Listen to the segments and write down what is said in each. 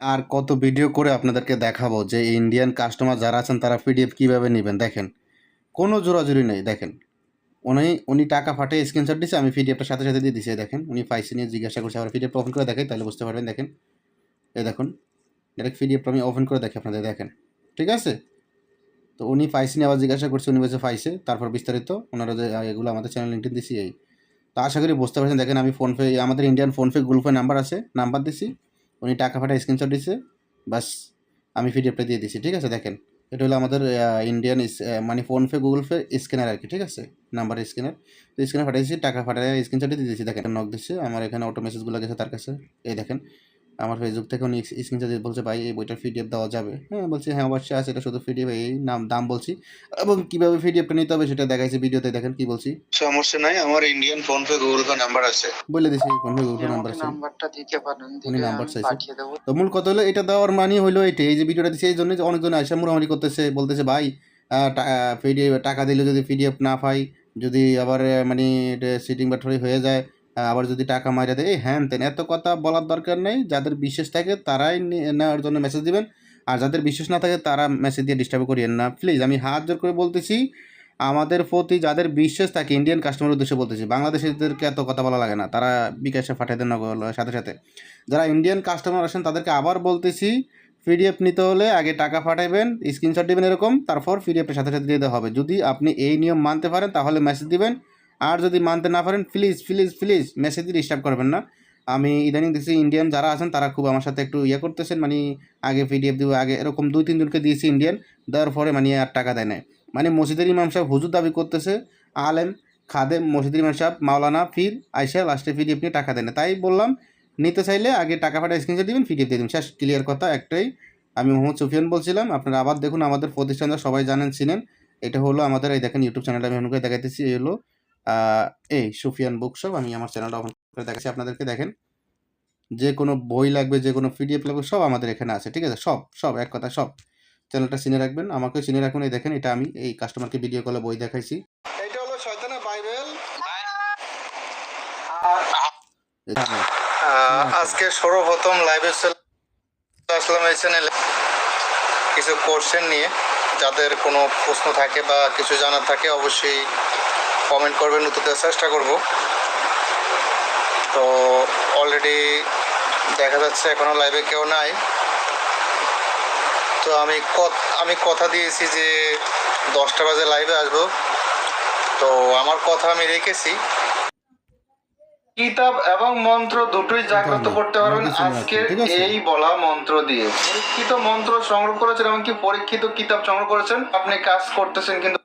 আর কত ভিডিও করে আপনাদেরকে দেখাবো যে ইন্ডিয়ান কাস্টমার যারা আছেন, তারা পিডিএফ কীভাবে নেবেন? দেখেন, কোনো জোরাজুরি নেই, দেখেন। উনি উনি টাকা ফাটিয়ে স্ক্রিনশট দিচ্ছে আমি পিডিএফটার সাথে সাথে দিয়ে দিচ্ছি দেখেন। উনি পাইসি নিয়ে জিজ্ঞাসা করছে আবার পিডিএফটা ওপেন করে দেখাই, তাহলে বুঝতে পারবেন। দেখেন, এই দেখুন ডাইরেক্ট পিডিএফটা আমি ওপেন করে দেখি আপনাদের, দেখেন। ঠিক আছে? তো উনি পাইসি নিয়ে আবার জিজ্ঞাসা করছে, উনি বলছে পাইছে, তারপর বিস্তারিত ওনারা যে এগুলো আমাদের চ্যানেল লিঙ্কটি দিছি এই। তো আশা করি বুঝতে পারছেন, দেখেন আমি ফোনপে আমাদের Indian PhonePe Google Pay number আছে নাম্বার দিছি। উনি টাকা ফাটা স্ক্রিনশট দিছে, বাস আমি পিডিএফটা দিয়ে দিছি, ঠিক আছে? দেখেন, এটা হলো আমাদের ইন্ডিয়ান মানে ফোনপে গুগল পে স্ক্যানার আর কি, ঠিক আছে? নাম্বার স্ক্যানার তো স্ক্যানার ফাটাইছি টাকা ফাটাই স্ক্রিনশট দিয়ে দিয়েছি। দেখেন নক দিচ্ছে, আমার এখানে অটো মেসেজগুলো গেছে তার কাছে। এই দেখেন আমার ফেসবুক থেকে উনি স্ক্রিনশট দিয়ে বলছে ভাই এই বইটার পিডিএফ দেওয়া যাবে। হ্যাঁ বলছি হ্যাঁ অবশ্যই আছে এটা শুধু পিডিএফ এই নাম দাম বলছি। এবং কীভাবে পিডিএফটা নিতে হবে সেটা দেখাইছে ভিডিওতে দেখেন কি বলছি। সমস্যা নাই আমার Indian PhonePe Google Pay number আছে। বলে দিছি ফোনপে গুগল পে নাম্বার আছে। নাম্বারটা দিতে পারেন উনি নাম্বার আমি চাইছে। পাঠিয়ে দেবো। তো মূল কথা হলো এটা দেওয়ার মানে হলো এটাই এই যে ভিডিওটা দিচ্ছে এই জন্য যে অনেকজন আয়সা মুরামারি করতেছে বলতেছে ভাই পিডিএফ টাকা দিলে যদি পিডিএফ না পাই যদি আবার মানে সিটিং ব্যাটারি হয়ে যায় আবার যদি টাকা মাইরা দেয় হ্যান তেন, এত কথা বলার দরকার নেই। যাদের বিশ্বাস থাকে তারাই নেওয়ার জন্য মেসেজ দিবেন। আর যাদের বিশ্বাস না থাকে তারা মেসেজ দিয়ে ডিস্টার্ব করিয়েন না। প্লিজ আমি হাত জোর করে বলতেছি, আমাদের প্রতি যাদের বিশ্বাস থাকে ইন্ডিয়ান কাস্টমার উদ্দেশ্যে বলতেছি, বাংলাদেশিদেরকে এত কথা বলা লাগে না। তারা বিকাশে পাঠাই দেন সাথে সাথে। যারা ইন্ডিয়ান কাস্টমার আসেন, তাদেরকে আবার বলতেছি পিডিএফ নিতে হলে আগে টাকা পাঠাইবেন স্ক্রিনশট দিবেন এরকম, তারপর পিডিএফের সাথে সাথে দিয়ে দেওয়া হবে। যদি আপনি এই নিয়ম মানতে পারেন, তাহলে মেসেজ দিবেন। আর যদি মানতে না পারেন প্লিজ প্লিজ প্লিজ মেসেজ দিয়ে ডিস্টার্ব করবেন না। আমি ইদানিং দেখছি ইন্ডিয়ান যারা আছেন, তারা খুব আমার সাথে একটু ইয়ে করতেছেন মানে আগে পিডিএফ দিব, আগে এরকম দুই তিনজনকে দিয়েছি ইন্ডিয়ান দেওয়ার পরে মানে আর টাকা দেয় নাই। মানে মসজিদের ইমাম সাহেব হুজুর দাবি করতেছে, আলেম, খাদেম, মসজিদের ইমাম সাহেব, মাওলানা ফির আইসা লাস্টে পিডিএফ নিয়ে টাকা দেয় না তাই বললাম, নিতে চাইলে আগে টাকা ফাটা স্ক্রিনশট দিবেন পিডিএফ দিয়ে দিবেন। শেষ ক্লিয়ার কথা একটাই। আমি মোহাম্মদ সুফিয়ান বলছিলাম, আপনারা আবার দেখুন আমাদের প্রতিষ্ঠানটা সবাই জানেন, চিনেন। এটা হলো আমাদের, এই দেখেন ইউটিউব চ্যানেলটা আমি অনুকে দেখাইতেছি, এই হলো এই সুফিয়ান বুক শপ আমি আমার চ্যানেলটা ওপেন করে দেখাচ্ছি আপনাদেরকে দেখেন। যে কোনো বই লাগবে যে কোনো পিডিএফ লাগবে সব আমাদের এখানে আছে ঠিক আছে? সব সব এক কথা সব। চ্যানেলটা চিনে রাখবেন আমাকে চিনে রাখুন এই দেখেন এটা আমি এই কাস্টমারকে ভিডিও কলে বই দেখাইছি। এটা হলো শয়তানা বাইবেল। আজকে সর্বপ্রথম লাইভে আসলাম এই চ্যানেলে কিছু কোশ্চেন নিয়ে যাদের কোনো প্রশ্ন থাকে বা কিছু জানার থাকে অবশ্যই কমেন্ট করবেন উত্তর দেওয়ার চেষ্টা করব। তো অলরেডি দেখা যাচ্ছে এখনও লাইভে কেউ নাই। তো আমি আমি কথা দিয়েছি যে দশটা বাজে লাইভে আসব। তো আমার কথা আমি রেখেছি। কিতাব এবং মন্ত্র দুটোই জাগ্রত করতে পারবেন। আজকের? এই বলা মন্ত্র দিয়ে। পরীক্ষিত মন্ত্র সংগ্রহ করেছেন এমনকি পরীক্ষিত কিতাব সংগ্রহ করেছেন। আপনি কাজ করতেছেন কিন্তু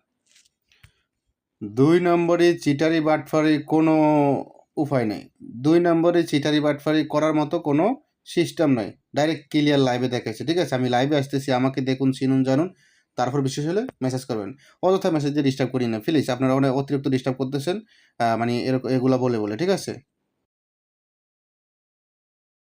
দুই নম্বরে চিটারি বাটফারি কোনো উপায় নেই। দুই নম্বরে চিটারি বাটফারি করার মতো কোনো সিস্টেম নয় ডাইরেক্ট ক্লিয়ার লাইভে দেখাচ্ছে ঠিক আছে? আমি লাইভে আসতেছি, আমাকে দেখুন, চিনুন, জানুন, তারপর বিশেষ হলে মেসেজ করবেন। অযথা মেসেজ ডিস্টার্ব করি না। প্লিজ আপনারা অনেক অতিরিক্ত ডিস্টার্ব করতেছেন মানে এরকম এগুলো বলে বলে, ঠিক আছে?